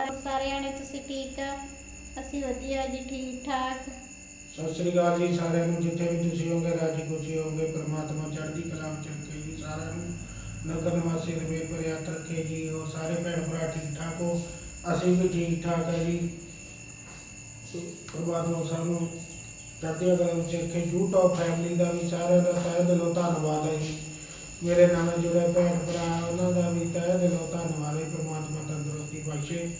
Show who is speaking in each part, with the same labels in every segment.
Speaker 1: ਸਾਰਿਆਂ ਨੇ, ਤੁਸੀਂ ਠੀਕ ਆ? ਅਸੀਂ ਵਧੀਆ ਜੀ ਠੀਕ ਠਾਕ
Speaker 2: ਸਤਿ ਸ੍ਰੀ ਅਕਾਲ ਜੀ ਸਾਰਿਆਂ ਨੂੰ, ਜਿੱਥੇ ਵੀ ਤੁਸੀਂ ਹੋਗੇ ਰਾਜੀ ਖੁਸ਼ੀ ਹੋਗੇ ਪ੍ਰਮਾਤਮਾ ਚੜ੍ਹਦੀ ਕਲਾ ਵਿੱਚ ਰੱਖੇ ਜੀ ਸਾਰਿਆਂ ਨੂੰ। ਨਗਰ ਨਿਵਾਸੀ ਰਵੇਰ ਪ੍ਰਿਆਤ ਰੱਖੇ ਜੀ ਉਹ ਸਾਰੇ ਭੈਣ ਭਰਾ ਠੀਕ ਠਾਕ ਹੋ? ਅਸੀਂ ਵੀ ਠੀਕ ਠਾਕ ਹੈ ਜੀ। ਪ੍ਰਮਾਤਮਾ ਸਾਨੂੰ ਚੜ੍ਹਦੀ ਕਲਾ ਵਿੱਚ ਰੱਖੇ, YouTube ਫੈਮਿਲੀ ਦਾ ਵੀ ਸਾਰਿਆਂ ਦਾ ਤਹਿ ਦਿਲੋਂ ਧੰਨਵਾਦ ਹੈ ਜੀ। ਮੇਰੇ ਨਾਲ ਜੁੜੇ ਭੈਣ ਭਰਾ, ਉਹਨਾਂ ਦਾ ਵੀ ਤਹਿ ਦਿਲੋਂ ਧੰਨਵਾਦ ਹੈ ਪ੍ਰਮਾਤਮਾ ਤੰਦਰੁਸਤੀ ਬਖਸ਼ੇ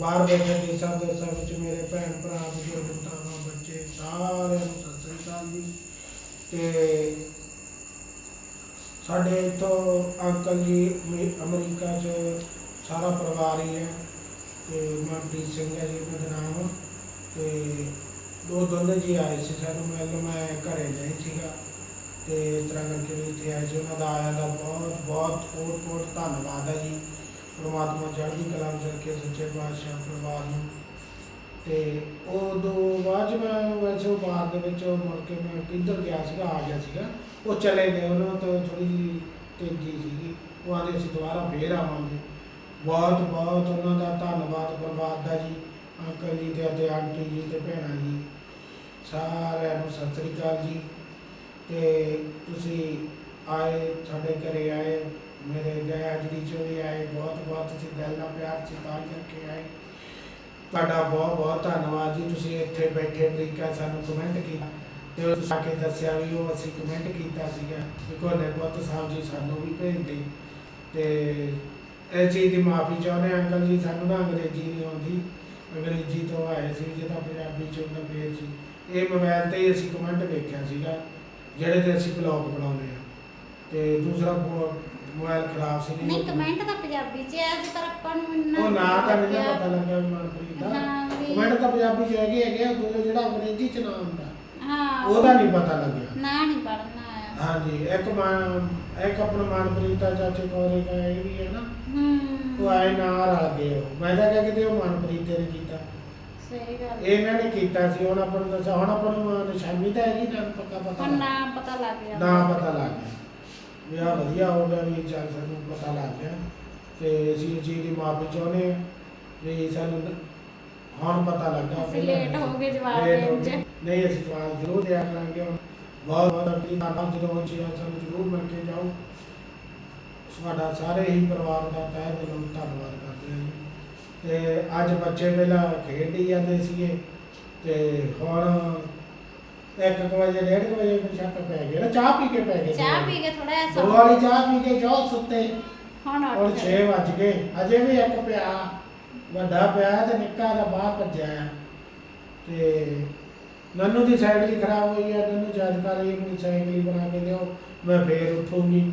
Speaker 2: ਬਾਹਰ ਬੈਠੇ ਦੇਸਾਂ ਦੇਸਾਂ ਵਿੱਚ ਮੇਰੇ ਭੈਣ ਭਰਾ, ਬਜ਼ੁਰਗ, ਭਰਾਵਾਂ, ਬੱਚੇ ਸਾਰਿਆਂ ਨੂੰ ਸਤਿ ਸ੍ਰੀ ਅਕਾਲ ਜੀ। ਤੇ ਸਾਡੇ ਇੱਥੋਂ ਅੰਕਲ ਜੀ ਅਮਰੀਕਾ 'ਚ ਸਾਰਾ ਪਰਿਵਾਰ ਹੀ ਹੈ। ਤੇ ਮਨਪ੍ਰੀਤ ਸਿੰਘ ਹੈ ਜੀ ਉਹਨਾਂ ਦਾ ਨਾਮ। ਤੇ ਦੋ ਦੋਨੇ ਜੀ ਆਏ ਸੀ ਸਾਨੂੰ ਮਿਲਣ, ਮੈਂ ਘਰੇ ਨਹੀਂ ਸੀਗਾ। ਤੇ ਇਸ ਤਰ੍ਹਾਂ ਕਰਕੇ ਵੀ ਇੱਥੇ ਆਏ ਸੀ। ਉਹਨਾਂ ਦਾ ਆਇਆਂ ਦਾ ਬਹੁਤ ਬਹੁਤ ਕੋਟ ਕੋਟ ਧੰਨਵਾਦ ਹੈ ਜੀ। ਪਰਮਾਤਮਾ ਚੜ੍ਹਦੀ ਕਲਾ ਵਿੱਚ ਰੱਖੇ ਸੱਚੇ ਪਾਤਸ਼ਾਹ ਪਰਿਵਾਰ ਨੂੰ। ਤੇ ਉਦੋਂ ਬਾਅਦ 'ਚ ਮੈਂ ਵੈਸੇ ਉਹ ਬਾਹਰ ਦੇ ਵਿੱਚ ਉਹ ਮੁੜ ਕੇ ਮੈਂ ਕਿੱਧਰ ਗਿਆ ਸੀਗਾ, ਆ ਗਿਆ ਸੀਗਾ। ਉਹ ਚਲੇ ਗਏ, ਉਹਨਾਂ ਤੋਂ ਥੋੜੀ ਜਿਹੀ ਤੇਜ਼ੀ ਸੀਗੀ। ਉਹ ਆਂਦੇ ਅਸੀਂ ਦੁਬਾਰਾ ਫੇਰ ਆਵਾਂਗੇ। ਬਹੁਤ ਬਹੁਤ ਉਹਨਾਂ ਦਾ ਧੰਨਵਾਦ ਪਰਿਵਾਰ ਦਾ ਜੀ, ਅੰਕਲ ਜੀ ਤੇ ਅਤੇ ਆਂਟੀ ਜੀ ਤੇ ਭੈਣਾਂ ਜੀ, ਸਾਰਿਆਂ ਨੂੰ ਸਤਿ ਸ੍ਰੀ ਅਕਾਲ ਜੀ। ਤੇ ਤੁਸੀਂ ਆਏ, ਸਾਡੇ ਘਰੇ ਆਏ ਮੇਰੇ ਜੈ ਅਜਰੀ ਚੋਂ ਵੀ ਆਏ, ਬਹੁਤ ਬਹੁਤ ਤੁਸੀਂ ਦਿਲ ਨਾਲ ਪਿਆਰ ਚਿਤਾਈ ਕਰਕੇ ਆਏ। ਤੁਹਾਡਾ ਬਹੁਤ ਬਹੁਤ ਧੰਨਵਾਦ ਜੀ, ਤੁਸੀਂ ਇੱਥੇ ਬੈਠੇ ਤਰੀਕਾ ਸਾਨੂੰ ਕਮੈਂਟ ਕੀਤਾ ਤੇ ਤੁਸੀਂ ਆ ਕੇ ਦੱਸਿਆ ਵੀ ਉਹ ਅਸੀਂ ਕਮੈਂਟ ਕੀਤਾ ਸੀਗਾ ਵੀ ਕੋਨੇ ਪੁੱਤ ਸਾਹਿਬ ਜੀ ਸਾਨੂੰ ਵੀ ਭੇਜਦੇ। ਤੇ ਇਹ ਚੀਜ਼ ਦੀ ਮਾਫੀ ਚਾਹੁੰਦੇ ਹਾਂ, ਅੰਕਲ ਜੀ, ਸਾਨੂੰ ਨਾ ਅੰਗਰੇਜ਼ੀ ਨਹੀਂ ਆਉਂਦੀ। ਅੰਗਰੇਜ਼ੀ ਤੋਂ ਆਏ ਸੀ ਜੇ ਤਾਂ ਪੰਜਾਬੀ ਚ ਹੁੰਦਾ ਫੇਰ ਸੀ ਇਹ ਮੋਬਾਈਲ ਤੇ ਹੀ ਅਸੀਂ ਕਮੈਂਟ ਵੇਖਿਆ ਸੀਗਾ, ਜਿਹੜੇ ਤੇ ਅਸੀਂ ਬਲੌਗ ਬਣਾਉਂਦੇ ਆ ਤੇ ਦੂਸਰਾ ਮੋ- ਮੋਬਾਈਲ ਖਰਾਬ ਸੀ
Speaker 1: ਨਹੀਂ
Speaker 2: ਉਹ-
Speaker 1: ਕਮੈਂਟ ਤਾਂ ਪੰਜਾਬੀ ਚ ਸੀ ਪਰ ਆਪਾਂ ਨੂੰ ਇੰਨਾ
Speaker 2: ਉਹ ਨਾਂ ਤਾਂ ਨਹੀਂ ਨਾ
Speaker 1: ਲੱਗਿਆ।
Speaker 2: ਪਤਾ ਲੱਗਾ ਵੀ ਮਨਪ੍ਰੀਤ ਦਾ।
Speaker 1: ਹਾਂ ਵੀ-
Speaker 2: ਕਮੈਂਟ ਤਾਂ ਪੰਜਾਬੀ ਚ ਹੈਗੇ ਹੈਗੇ ਆ, ਦੂਜਾ ਜਿਹੜਾ ਅੰਗਰੇਜ਼ੀ ਚ ਨਾਮ ਹੁੰਦਾ
Speaker 1: ਹਾਂ।
Speaker 2: ਉਹਦਾ ਨਹੀਂ ਪਤਾ ਲੱਗਿਆ।
Speaker 1: ਨਾ ਨਹੀਂ ਪੜਨਾ ਆਇਆ।
Speaker 2: ਹਾਂਜੀ ਇੱਕ ਮਾਨ ਇੱਕ ਆਪਣਾ ਮਨਪ੍ਰੀਤ ਦਾ ਚਾਚੇ ਕੋਰੇ ਦਾ ਇਹ ਵੀ ਹੈ ਨਾ। ਉਹ
Speaker 1: ਹੂੰ
Speaker 2: ਆਏ ਨਾਲ ਰਲ ਗਏ ਉਹ। ਮੈਂ ਤਾਂ ਕਿਹਾ ਕਿਤੇ ਉਹ ਮਨਪ੍ਰੀਤ ਨੇ ਕੀਤਾ।
Speaker 1: ਸਹੀ ਗੱਲ।
Speaker 2: ਇਹਨਾਂ ਨੇ ਕੀਤਾ ਸੀ ਹੁਣ ਆਪਾਂ ਨੂੰ ਦੱਸਿਆ ਹੁਣ ਆਪਾਂ ਨੂੰ ਨਿਸ਼ਾਨੀ ਤਾਂ ਹੈਗੀ ਨਾ ਪੱਕਾ ਪਤਾ
Speaker 1: ਹੁਣ
Speaker 2: ਲੱਗ
Speaker 1: ਨਾਮ ਪਤਾ ਲੱਗ ਗਿਆ।
Speaker 2: ਨਾ ਪਤਾ ਲੱਗ ਗਿਆ। ਵੀ ਆਹ ਵਧੀਆ ਹੋ ਗਿਆ ਵੀ ਚੱਲ ਸਾਨੂੰ ਪਤਾ ਲੱਗ ਗਿਆ ਤੇ ਅਸੀਂ ਇਹ ਚੀਜ਼ ਦੀ ਮਾਫੀ ਚਾਹੁੰਦੇ ਹਾਂ ਵੀ ਸਾਨੂੰ ਹੁਣ ਪਤਾ ਲੱਗਾ
Speaker 1: ਅਸੀਂ
Speaker 2: ਪਹਿਲਾਂ ਨਹੀਂ।
Speaker 1: ਹੋ ਗਏ ਜਵਾਬ
Speaker 2: ਹੋ
Speaker 1: ਦੇਣ 'ਚ।
Speaker 2: ਗਏ। ਨਹੀਂ ਅਸੀਂ ਜਵਾਬ ਜ਼ਰੂਰ ਦਿਆ ਕਰਾਂਗੇ ਹੁਣ ਬਹੁਤ ਬਹੁਤ ਅਪੀਲ ਕਰਦਾ ਜਦੋਂ ਉਹ ਚੀਜ਼ ਸਾਨੂੰ ਜ਼ਰੂਰ ਮਿਲ ਕੇ ਜਾਓ ਤੁਹਾਡਾ ਸਾਰੇ ਹੀ ਪਰਿਵਾਰ ਦਾ ਤਹਿ ਦਿਲੋਂ ਧੰਨਵਾਦ ਕਰਦੇ ਹਾਂ ਜੀ ਤੇ ਅੱਜ ਬੱਚੇ ਪਹਿਲਾਂ ਖੇਡ ਹੀ ਜਾਂਦੇ ਸੀਗੇ ਤੇ ਹੁਣ ਇੱਕ ਕੁ ਵਜੇ ਡੇਢ ਕੁ ਵਜੇ ਮੈਨੂੰ ਸ਼ੱਕ ਪੈ ਗਿਆ ਨਾ ਚਾਹ ਪੀ ਕੇ ਪੈ ਗਏ
Speaker 1: ਚਾਹ ਪੀ ਕੇ ਥੋੜਾ ਜਿਹਾ
Speaker 2: ਦੋ
Speaker 1: ਸੌਂ
Speaker 2: ਵਾਲੀ ਚਾਹ ਪੀ ਕੇ ਜਾਓ ਸੁੱਤੇ।
Speaker 1: ਹੁਣ
Speaker 2: ਹੁਣ
Speaker 1: ਉੱਠ
Speaker 2: 6 ਵੱਜ ਗਏ। ਅਜੇ ਵੀ ਇੱਕ ਪਿਆ ਵੱਡਾ ਪਿਆ ਤੇ ਨਿੱਕਾ ਦਾ ਬਾਹਰ ਭੱਜਿਆ ਹੈ। ਤੇ ਨੰਨੂ ਦੀ ਸਾਈਕਲ ਖਰਾਬ ਹੋਈ ਹੈ। ਨੰਨੂ ਜਦ ਕਰ ਰਹੀ ਮੈਨੂੰ ਸਾਈਕਲ ਹੀ ਬਣਾ ਕੇ ਦਿਓ। ਮੈਂ ਫੇਰ ਉੱਠੂਗੀ।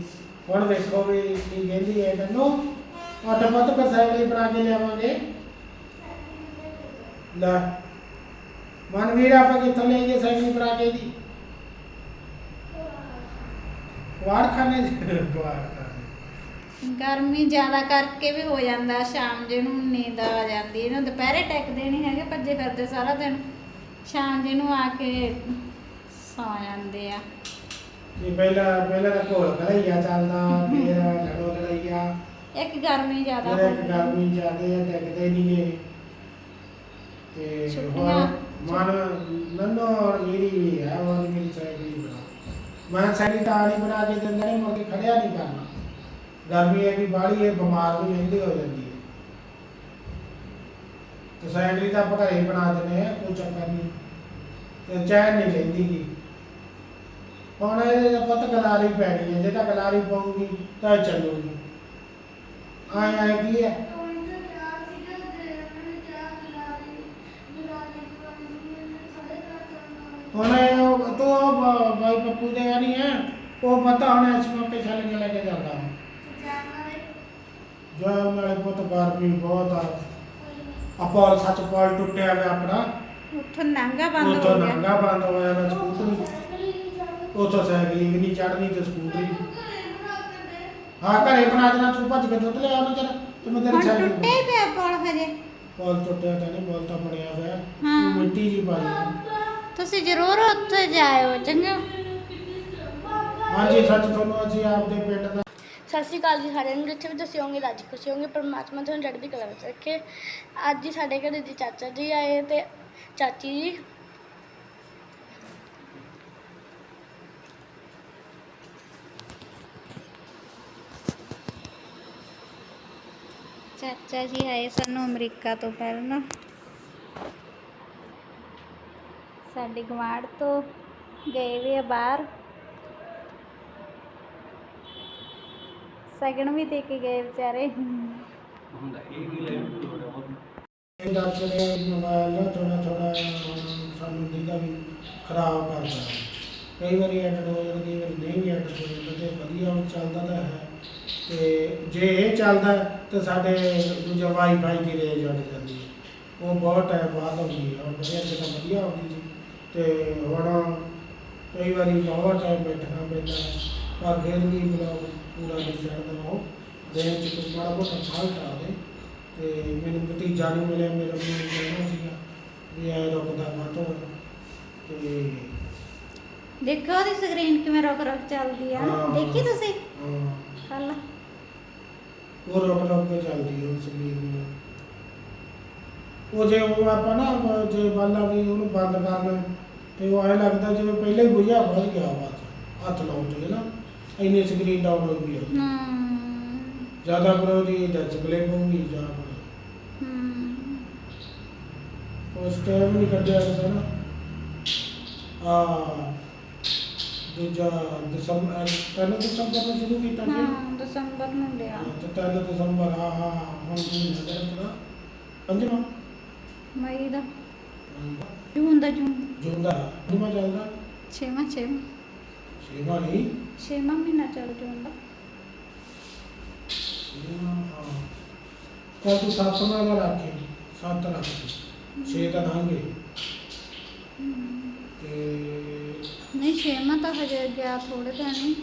Speaker 2: ਹੁਣ ਵੇਖੋ ਵੀ ਕੀ ਕਹਿੰਦੀ ਹੈ ਨੰਨੂ ਅੱਠ ਪੱਤ ਪਰ ਸਾਈਕਲ ਹੀ ਬਣਾ ਕੇ ਲਿਆਵਾਂਗੇ। ਲੈ। ਮਨਵੀਰ ਆਪਾਂ ਕਿੱਥੋਂ ਲੈ ਗਏ ਹੀ ਬਣਾ ਕੇ ਦੀ? ਕੁਆੜ ਖਾਨੇ ਕੁਆੜ ਖਾਨੇ
Speaker 1: ਗਰਮੀ ਜ਼ਿਆਦਾ ਕਰਕੇ ਵੀ ਹੋ ਜਾਂਦਾ ਸ਼ਾਮ ਜੇ ਨੂੰ ਨੀਂਦ ਆ ਜਾਂਦੀ ਇਹਨੂੰ ਦੁਪਹਿਰੇ ਟੈਕਦੇ ਨਹੀਂ ਹੈਗੇ ਭੱਜੇ ਫਿਰਦੇ ਸਾਰਾ ਦਿਨ। ਸ਼ਾਮ ਜੇ ਨੂੰ ਆ ਕੇ ਸੌ ਜਾਂਦੇ ਆ।
Speaker 2: ਇਹ ਪਹਿਲਾਂ ਪਹਿਲਾਂ ਤਾਂ ਘੋਲ ਘਲਈਆ ਚੱਲਦਾ ਫਿਰ ਲੜੋ ਲੜਈਆ।
Speaker 1: ਇੱਕ ਗਰਮੀ ਜ਼ਿਆਦਾ
Speaker 2: ਫਿਰ
Speaker 1: ਹੋ
Speaker 2: ਇੱਕ ਗਰਮੀ ਜ਼ਿਆਦੇ ਆ ਟਿਕਦੇ ਨਹੀਂ ਗੇ। ਤੇ
Speaker 1: ਛੁੱਟੀਆਂ।
Speaker 2: ਹੁਣ ਮਨ ਨੰਨੋ ਮੇਰੀ ਵੀ ਹੈ ਉਹ ਮੇਰੀ ਸਾਈਕਲ ਹੀ ਬਣਾ ਮੈਂ ਸਾਈਕਲ ਤਾਂ ਨਹੀਂ ਬਣਾ ਕੇ ਦਿੰਦਾ ਨਹੀਂ ਮੁੜ ਕੇ ਖੜਿਆ ਨਹੀਂ ਕਰਨਾ। ਗਰਮੀ ਹੈ ਕਿ ਬਾਹਲੀ ਹੈ, ਬਿਮਾਰ ਵੀ ਰਹਿੰਦੀ ਹੋ ਜਾਂਦੀ ਹੈ। ਤੇ ਸਾਈਕਲ ਤਾਂ ਆਪਾਂ ਘਰੇ ਬਣਾ ਦਿੰਦੇ ਆ ਕੋਈ ਚੱਕਰ ਨਹੀਂ। ਤੇ ਚੈਨ ਨਹੀਂ ਲੈਂਦੀ ਗੀ ਹੁਣ ਇਹ ਪੁੱਤ ਗਲਾਰੀ ਪੈਣੀ ਹੈ, ਜੇ ਤਾਂ ਗਲਾਰੀ ਪਊਗੀ, ਤਾਂ ਚੱਲੂਗੀ। ਆਏ ਆਏ ਕੀ ਹੈ? ਬ- ਬਾਈ ਪੱਪੂ ਦੇ ਨਹੀਂ ਹੈ ਉਹ ਪਤਾ ਹੁਣ ਇਸ ਮੌਕੇ ਛੱਲ ਕੇ ਲੈ ਕੇ ਜਾਂਦਾ। ਜੋ ਨਾਲੇ ਪੁੱਤ ਗਰਮੀ ਬਹੁਤ ਆ। ਆਪਾਂ ਸੱਚ ਪਾਲ ਟੁੱਟਿਆ ਹੋਇਆ ਆਪਣਾ।
Speaker 1: ਉੱਥੋਂ ਨਾਂਗਾ ਬੰਦ
Speaker 2: ਉਥੋਂ
Speaker 1: ਹੋ ਗਿਆ।
Speaker 2: ਨਾਂਗਾ ਬੰਦ ਹੋਇਆ ਵਾ ਸਕੂਟਰੀ। ਉਥੋਂ ਸਾਈਕਲ ਹੀ ਵੀ ਨਹੀਂ ਚੜਨੀ ਤੇ ਸਕੂਟਰੀ ਹਾਂ ਘਰੇ ਬਣਾ ਦੇਣਾ ਤੂੰ ਭੱਜ ਕੇ ਦੁੱਧ ਲਿਆ ਉਹਨਾਂ ਚਿਰ ਤੇ ਮੈਂ ਤੇਰੀ
Speaker 1: ਹੁਣ ਟੁੱਟੇ ਹੀ ਪਿਆ ਪੌਲ ਹਜੇ।
Speaker 2: ਪਾਲ ਟੁੱਟਿਆ ਤਾਂ ਨਹੀਂ ਪਾਲ ਤਾਂ ਬਣਿਆ ਹੋਇਆ
Speaker 1: ਹਾਂ।
Speaker 2: ਮਿੱਟੀ ਜੀ ਪਾਈ ਆ।
Speaker 1: ਤੁਸੀਂ ਜ਼ਰੂਰ ਉੱਥੇ ਜਾਇਓ ਚੰਗਾ।
Speaker 2: ਹਾਂਜੀ ਸੱਚ ਤੁਹਾਨੂੰ ਅਸੀਂ ਆਪਦੇ ਪਿੰਡ ਦਾ
Speaker 3: ਸਤਿ ਸ਼੍ਰੀ ਅਕਾਲ ਜੀ ਸਾਰਿਆਂ ਨੂੰ ਜਿੱਥੇ ਵੀ ਤੁਸੀਂ ਹੋਗੇ ਰਾਜੀ ਖੁਸ਼ੀ ਹੋਗੇ ਪਰਮਾਤਮਾ ਤੁਹਾਨੂੰ ਚੜ੍ਹਦੀ ਕਲਾ ਵਿੱਚ ਰੱਖੇ। ਅੱਜ ਹੀ ਸਾਡੇ ਘਰੇ ਜੀ ਚਾਚਾ ਜੀ ਆਏ ਤੇ ਚਾਚੀ ਜੀ
Speaker 1: ਚਾਚਾ ਜੀ ਆਏ ਸਾਨੂੰ ਅਮਰੀਕਾ ਤੋਂ ਪਹਿਲਾਂ। ਸਾਡੇ ਗਵਾਂਢ ਤੋਂ ਗਏ ਵੀ ਆ ਬਾਹਰ। ਸਗਣ ਵੀ ਦੇ ਕੇ ਗਏ ਵਿਚਾਰੇ।
Speaker 2: ਇਹ ਦੱਸ ਰਿਹਾ ਮੋਬਾਈਲ ਨਾ ਥੋੜਾ ਥੋੜਾ ਸਾਨੂੰ ਦਿੰਦਾ ਵੀ ਖਰਾਬ ਕਰਦਾ। ਹੈ। ਕਈ ਵਾਰੀ ਐਡਿਟ ਹੋ ਜਾਂਦਾ ਕਈ ਵਾਰੀ ਨਹੀਂ ਵੀ ਐਡਿਟ ਹੋ ਜਾਂਦਾ ਤੇ ਵਧੀਆ ਉਹ ਚੱਲਦਾ ਤਾਂ ਹੈ। ਤੇ ਜੇ ਇਹ ਚੱਲਦਾ ਤਾਂ ਸਾਡੇ ਦੂਜਾ ਵਾਈਫਾਈ ਦੀ ਰੇਂਜ ਜਾਂਦੀ ਹੈ। ਉਹ ਬਹੁਤ ਟਾਈਮ ਬਾਅਦ ਆਉਂਦੀ ਹੈ ਉਹ ਵਧੀਆ ਜਦੋਂ ਵਧੀਆ ਆਉਂਦੀ ਸੀ। ਤੇ ਹੁਣ ਕਈ ਵਾਰੀ ਬਹੁਤ ਟਾਈਮ ਬੈਠਣਾ ਪੈਂਦਾ ਹੈ ਪਰ ਫਿਰ ਵੀ ਮਤਲਬ ਪੂਰਾ ਨਹੀਂ ਚੱਲਦਾ ਉਹ। ਦੇਣ ਚ ਕੋਈ ਮਾੜਾ ਮੋਟਾ ਫਾਲਟ ਆਵੇ ਤੇ ਮੈਨੂੰ ਭਤੀਜਾ ਨਹੀਂ ਮਿਲਿਆ ਮੇਰਾ ਮੈਨੂੰ ਕਹਿਣਾ ਸੀਗਾ ਵੀ ਐ ਰੁਕਦਾ ਕਾਹਤੋਂ ਹੈ। ਤੇ
Speaker 1: ਦੇਖੋ ਉਹਦੀ ਸਕਰੀਨ ਕਿਵੇਂ ਰੁਕ ਰੁਕ ਚੱਲਦੀ ਆ।
Speaker 2: ਹਾਂ।
Speaker 1: ਦੇਖੀ ਤੁਸੀਂ?
Speaker 2: ਹਾਂ।
Speaker 1: ਕੱਲ
Speaker 2: ਉਹ ਰੁਕ ਰੁਕ ਕੇ ਚੱਲਦੀ ਹੈ ਸਕਰੀਨ ਨੂੰ ਉਹ ਜੇ ਉਹ ਆਪਾਂ ਨਾ ਬ- ਜੇ ਬਾਲਾ ਵੀ ਉਹਨੂੰ ਬੰਦ ਕਰਨਾ ਤੇ ਉਹ ਐ ਲੱਗਦਾ ਜਿਵੇਂ ਪਹਿਲਾਂ ਹੀ ਬੁਝਿਆ ਵੱਜ ਗਿਆ ਬਾਤ ਹੱਥ ਲਾਉਣ ਤੇ ਨਾ? ਇੰਨੀ ਸਕਰੀਨ ਡਾਊਨ ਹੋਈ ਵੀ ਹੈ।
Speaker 1: ਹਮ
Speaker 2: ਜ਼ਿਆਦਾ ਪਰ ਉਹਦੀ ਡਿਸਪਲੇ ਪਊਗੀ ਜਾਂ ਫਿਰ
Speaker 1: ਹਮ
Speaker 2: ਉਸ ਟਾਈਮ ਨਹੀਂ ਕੱਢਿਆ ਜਾਂਦਾ ਨਾ। ਆ ਦੂਜਾ ਦਸੰਬਰ ਤਿੰਨ ਦਸੰਬਰ ਨੂੰ ਸ਼ੁਰੂ ਕੀਤਾ ਸੀ।
Speaker 1: ਹਾਂ ਦਸੰਬਰ ਨੂੰ ਲਿਆ।
Speaker 2: ਹਾਂ, ਤੇ ਤਿੰਨ ਦਸੰਬਰ ਆ ਹਾਂ ਹੁਣ ਵੀ ਨਜ਼ਰ ਤਰਾ ਪੰਜਵਾਂ।
Speaker 1: ਮਈ ਦਾ। ਜੂਨ ਦਾ ਜੂਨ।
Speaker 2: ਜੂਨ ਦਾ। ਪੰਜਵਾਂ ਚੱਲਦਾ?
Speaker 1: ਛੇਵਾਂ ਛੇਵਾਂ।
Speaker 2: ਛੇਵਾਂ ਨਹੀਂ?
Speaker 1: ਛੇਵਾਂ ਮਹੀਨਾ ਚੱਲ ਜੂਨ ਦਾ।
Speaker 2: ਛੇਵਾਂ, ਹਾਂ। ਕੱਲ ਤੂੰ ਸੱਤਵਾਂ ਦਾ ਰੱਖੇ ਸੱਤ ਰੱਖ ਤੂੰ। ਛੇ ਤਾਂ
Speaker 1: ਹਮ,
Speaker 2: ਤੇ
Speaker 1: ਨਹੀਂ ਛੇਵਾਂ ਤਾਂ ਹਜੇ ਗਿਆ ਥੋੜੇ ਦਿਨ ਹੀ।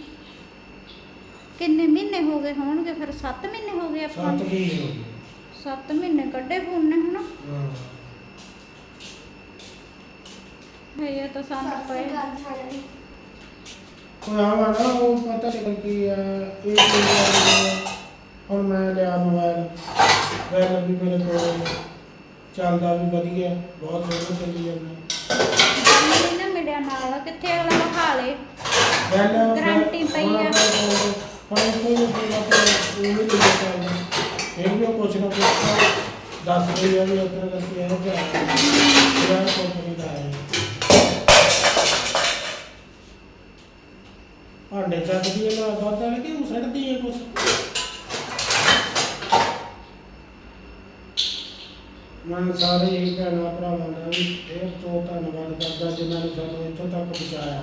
Speaker 1: ਕਿੰਨੇ ਮਹੀਨੇ ਹੋ ਗਏ ਹੋਣਗੇ? ਫਿਰ 7 ਮਹੀਨੇ ਹੋ ਗਏ ਆਪਾਂ
Speaker 2: ਸੱਤ
Speaker 1: ਨੂੰ?
Speaker 2: ਮਹੀਨੇ ਹੋ ਗਏ।
Speaker 1: 7 ਮਹੀਨੇ ਕੱਢੇ ਫੋਨ ਨੇ ਹਨਾ
Speaker 2: ਹਾਂ
Speaker 1: ਭਈਆ ਤਾਂ ਸਾਨੂੰ ਪਏ।
Speaker 2: ਕੋਈ ਆਵਾ ਨਾ ਉਹ ਪਤਾ ਨਹੀਂ ਕੀ ਆ ਇਹ ਕੀ ਆ ਹੁਣ ਮੈਂ ਲਿਆ ਮੋਬਾਈਲ ਵੈਲ ਵੀ ਮੇਰੇ ਕੋਲ ਚੱਲਦਾ ਵੀ ਵਧੀਆ ਬਹੁਤ ਸੋਹਣਾ ਚੱਲੀ ਜਾਂਦਾ।
Speaker 1: ਨਹੀਂ ਨਾ ਮਿਲਿਆ ਨਾਲ ਕਿੱਥੇ ਅਗਲਾ ਵਿਖਾ ਲੇ।
Speaker 2: ਵੈਲ
Speaker 1: Guarantee ਪਈ ਆ।
Speaker 2: ਹੁਣ ਇਹ ਕੋਈ ਨਹੀਂ ਪਤਾ ਉਹ ਵੀ ਨਹੀਂ ਚੱਲਦਾ ਫਿਰ ਵੀ ਉਹ ਕੁਛ ਨਾ ਕੁਛ ਦੱਸ ਰਹੀ ਆ ਵੀ ਉਤਰ ਕਰਕੇ ਇਹ ਜਿਹਾ ਜਿਹੜਾ ਕੰਪਨੀ ਦਾ ਹੈ। ਭਾਂਡੇ ਚੱਕਦੀ ਹੈ ਨਾ ਦੁੱਧ ਵਾਲੇ ਕਿ ਉਹ ਸੜਦੀ ਹੈ ਕੁਛ? ਮੈਂ ਸਾਰੇ ਹੀ ਭੈਣਾਂ ਭਰਾਵਾਂ ਦਾ ਵੀ ਫੇਰ ਤੋਂ ਧੰਨਵਾਦ ਕਰਦਾ ਜਿਨ੍ਹਾਂ ਨੇ ਸਾਨੂੰ ਇੱਥੋਂ ਤੱਕ ਪਹੁੰਚਾਇਆ।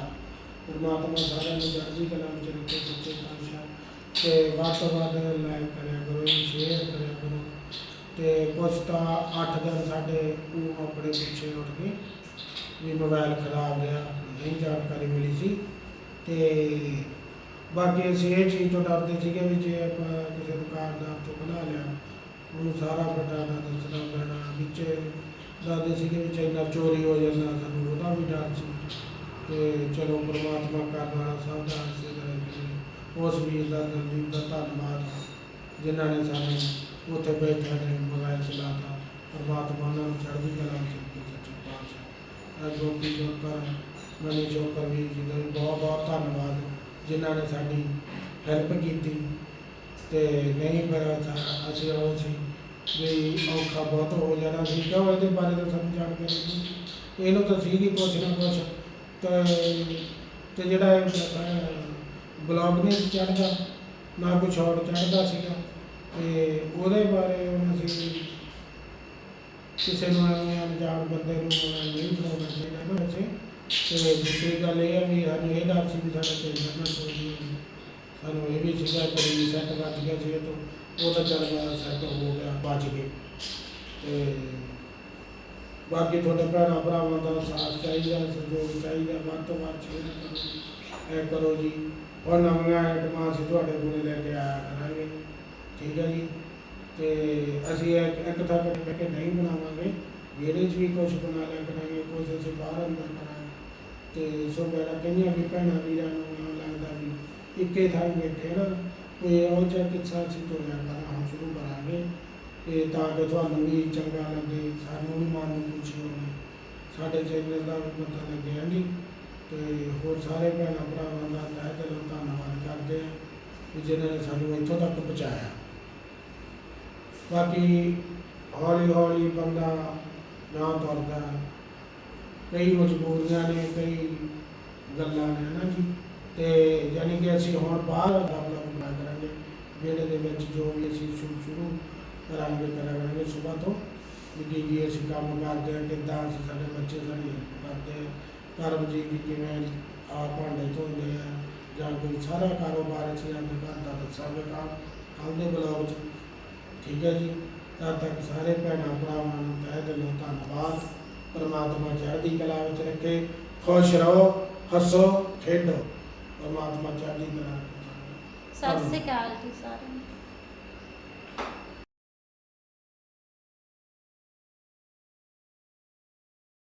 Speaker 2: ਪਰਮਾਤਮਾ ਸਾਰਿਆਂ ਨੂੰ ਚੜ੍ਹਦੀ ਕਲਾ ਵਿੱਚ ਰੱਖੇ, ਸੱਚੇ ਪਾਤਸ਼ਾਹ। ਤੇ ਵੱਧ ਤੋਂ ਵੱਧ ਲਾਈਕ ਕਰਿਆ ਕਰੋ ਸ਼ੇਅਰ ਕਰਿਆ ਕਰੋ। ਤੇ ਕੁਛ ਤਾਂ 8 ਦਿਨ ਸਾਡੇ ਉਹ ਆਪਣੇ ਪਿੱਛੇ ਉੱਠ ਗਏ। ਵੀ ਮੋਬਾਈਲ ਖਰਾਬ ਰਿਹਾ, ਨਹੀਂ ਜਾਣਕਾਰੀ ਮਿਲੀ ਸੀ। ਤੇ ਬਾਕੀ ਅਸੀਂ ਇਹ ਚੀਜ਼ ਤੋਂ ਡਰਦੇ ਸੀਗੇ ਵੀ ਜੇ ਆਪਾਂ ਕਿਸੇ ਦੁਕਾਨਦਾਰ ਤੋਂ ਬਣਾ ਲਿਆ, ਉਹਨੂੰ ਸਾਰਾ ਬਟਾਣਾ ਦੱਸਣਾ ਪੈਣਾ ਵਿੱਚ ਦੱਸਦੇ ਸੀਗੇ ਵੀ ਚਾਈਨਾ ਚੋਰੀ ਹੋ ਜਾਂਦਾ, ਸਾਨੂੰ ਉਹਦਾ ਵੀ ਡਰ ਸੀ। ਤੇ ਚਲੋ ਪ੍ਰਮਾਤਮਾ ਕਰਨ ਵਾਲਾ ਸਭ ਦਾ ਇਸੇ ਤਰ੍ਹਾਂ ਕਰੇ। ਉਸ ਵੀਰ ਦਾ ਦਿਲਦੀਪ ਦਾ ਧੰਨਵਾਦ। ਜਿਨ੍ਹਾਂ ਨੇ ਸਾਨੂੰ ਉੱਥੇ ਬੈਠੇ ਨੇ ਮੋਬਾਈਲ ਚਲਾਤਾ। ਪ੍ਰਮਾਤਮਾ ਉਹਨਾਂ ਨੂੰ ਚੜ੍ਹਦੀ ਕਲਾ ਵਿੱਚ ਸੱਚੇ ਪਾਤਸ਼ਾਹ। ਇਹ ਗੋਪੀ ਜੋਕਰ ਮਨੀ ਜੋਕਰ ਵੀ ਜੀ ਦਾ ਵੀ ਬਹੁਤ ਬਹੁਤ ਧੰਨਵਾਦ, ਜਿਨ੍ਹਾਂ ਨੇ ਸਾਡੀ ਹੈਲਪ ਕੀਤੀ। ਤੇ ਨਹੀਂ ਫਿਰ ਅਸੀਂ ਉਹ ਸੀ ਵੀ ਔਖਾ ਬਹੁਤ ਹੋ ਜਾਣਾ ਸੀ। ਕਿਉਂ ਇਹਦੇ ਬਾਰੇ ਤਾਂ ਸਾਨੂੰ ਜਾਣਕਾਰੀ ਨਹੀਂ ਇਹਨੂੰ ਤਾਂ ਸੀਗੀ ਕੁਛ ਨਾ ਕੁਛ। ਤੇ ਤੇ ਜਿਹੜਾ ਬਲੌਗ ਨਹੀਂ ਚੜਦਾ ਨਾ ਕੋਈ ਸ਼ਾਰਟ ਚੜਦਾ ਸੀਗਾ। ਤੇ ਉਹਦੇ ਬਾਰੇ ਹੁਣ ਅਸੀਂ ਕਿਸੇ ਨੂੰ ਅਣਜਾਣ ਬੰਦੇ ਨੂੰ ਨਹੀਂ ਬਣਾਉਣਾ ਚਾਹੀਦਾ ਨਾ ਵੈਸੇ। ਤੇ ਦੂਸਰੀ ਗੱਲ ਇਹ ਹੈ ਵੀ ਸਾਨੂੰ ਇਹ ਡਰ ਸੀ ਵੀ ਸਾਡਾ ਚੈਨਲ ਨਾ ਚੋਰੀ ਸਾਨੂੰ ਇਹ ਵੀ ਸੀਗਾ ਕਿ ਸੈੱਟ ਵੱਜ ਗਿਆ ਸੀ ਤੋਂ ਉਹ ਤਾਂ ਚੱਲ ਗਿਆ ਸੈੱਟ ਹੋ ਗਿਆ ਬਚ ਗਏ। ਤੇ ਬਾਕੀ ਤੁਹਾਡੇ ਭੈਣਾਂ ਭਰਾਵਾਂ ਦਾ ਸਾਥ ਚਾਹੀਦਾ, ਸਹਿਯੋਗ ਚਾਹੀਦਾ, ਵੱਧ ਤੋਂ ਵੱਧ ਸ਼ੇਅਰ ਕਰੋ। ਇਹ ਕਰੋ ਜੀ। ਔਰ ਨਵੀਆਂ ਆਈਟਮਾਂ ਅਸੀਂ ਤੁਹਾਡੇ ਕੋਲ ਲੈ ਕੇ ਆਇਆ ਕਰਾਂਗੇ। ਠੀਕ ਹੈ ਜੀ। ਤੇ ਅਸੀਂ ਇੱਕ ਇੱਕ ਥਾਂ ਕੇ ਨਹੀਂ ਬਣਾਵਾਂਗੇ। ਜਿਹੜੇ 'ਚ ਵੀ ਕੁਝ ਬਣਾ ਲਿਆ ਕਰਾਂਗੇ ਕੁਝ ਅਸੀਂ ਬਾਹਰ ਅੰਦਰ ਕਰਾਂਗੇ। ਤੇ ਸੋ ਮੇਰਾ ਕਹਿੰਦੀਆਂ ਵੀ ਭੈਣਾਂ ਵੀਰਾਂ ਨੂੰ ਇਉਂ ਲੱਗਦਾ ਵੀ ਇੱਕੇ ਥਾਂ ਹੀ ਬੈਠੇ ਨਾ ਕੋਈ ਇਹੋ ਜਿਹਾ ਅਸੀਂ ਤੋਰਿਆ ਕਰਾਂ ਸ਼ੁਰੂ ਕਰਾਂਗੇ। ਤੇ ਤਾਂ ਕਿ ਤੁਹਾਨੂੰ ਵੀ ਚੰਗਾ ਲੱਗੇ, ਸਾਨੂੰ ਵੀ ਮਨ ਨੂੰ ਖੁਸ਼ੀ ਹੋਵੇ। ਸਾਡੇ ਚੈਨਲ ਦਾ ਵੀ ਪਤਾ ਲੱਗਿਆ ਜੀ। ਤੇ ਹੋਰ ਸਾਰੇ ਭੈਣਾਂ ਭਰਾਵਾਂ ਦਾ ਤਹਿ ਦਿਲੋਂ ਧੰਨਵਾਦ ਕਰਦੇ ਹਾਂ ਵੀ ਜਿਨ੍ਹਾਂ ਨੇ ਸਾਨੂੰ ਇੱਥੋਂ ਤੱਕ ਪਹੁੰਚਾਇਆ। ਬਾਕੀ ਹੌਲੀ ਹੌਲੀ ਬੰਦਾ ਨਾ ਤੁਰਦਾ। ਕਈ ਮਜਬੂਰੀਆਂ ਨੇ, ਕਈ ਗੱਲਾਂ ਨੇ ਨਾ ਜੀ। ਤੇ ਯਾਨੀ ਕਿ ਅਸੀਂ ਹੁਣ ਬਾਹਰ ਦਾ ਬਣਾ ਕਰਾਂਗੇ ਜਿਹੜੇ ਦੇ ਵਿੱਚ ਜੋ ਵੀ ਅਸੀਂ ਸ਼ੁਰੂ ਸ਼ੁਰੂ ਕਰਾਂਗੇ ਕਰਾਂਗੇ ਸਵੇਰ ਤੋਂ। ਵੀ ਕੀ ਕੀ ਅਸੀਂ ਕੰਮ ਕਰਦੇ ਹਾਂ, ਕਿੱਦਾਂ ਅਸੀਂ ਸਾਡੇ ਬੱਚੇ ਸਾਡੀ help ਕਰਦੇ ਆ। ਕਰਮ ਜੀ ਵੀ ਕਿਵੇਂ ਆ ਭਾਂਡੇ ਧੋਂਦੇ ਆ, ਜਾਂ ਕੋਈ ਸਾਰਾ ਕਾਰੋਬਾਰ ਅਸੀਂ ਆਪਣੇ ਘਰ ਦਾ ਦੱਸਾਂਗੇ ਕੰਮ ਕੱਲ੍ਹ ਦੇ ਬਲੌਗ 'ਚ। ਠੀਕ ਹੈ ਜੀ। ਤਦ ਤੱਕ ਸਾਰੇ ਭੈਣਾਂ ਭਰਾਵਾਂ ਨੂੰ ਤਹਿ ਦਿਲੋਂ ਧੰਨਵਾਦ। ਪਰਮਾਤਮਾ ਚੜ੍ਹਦੀ ਕਲਾ ਵਿੱਚ ਰੱਖੇ, ਖੁਸ਼ ਰਹੋ, ਹੱਸੋ, ਖੇਡੋ, ਪਰਮਾਤਮਾ ਚੜ੍ਹਦੀ ਕਲਾ ਵਿੱਚ
Speaker 1: ਸਤਿ ਸ੍ਰੀ ਅਕਾਲ ਜੀ ਸਾਰਿਆਂ ਨੂੰ।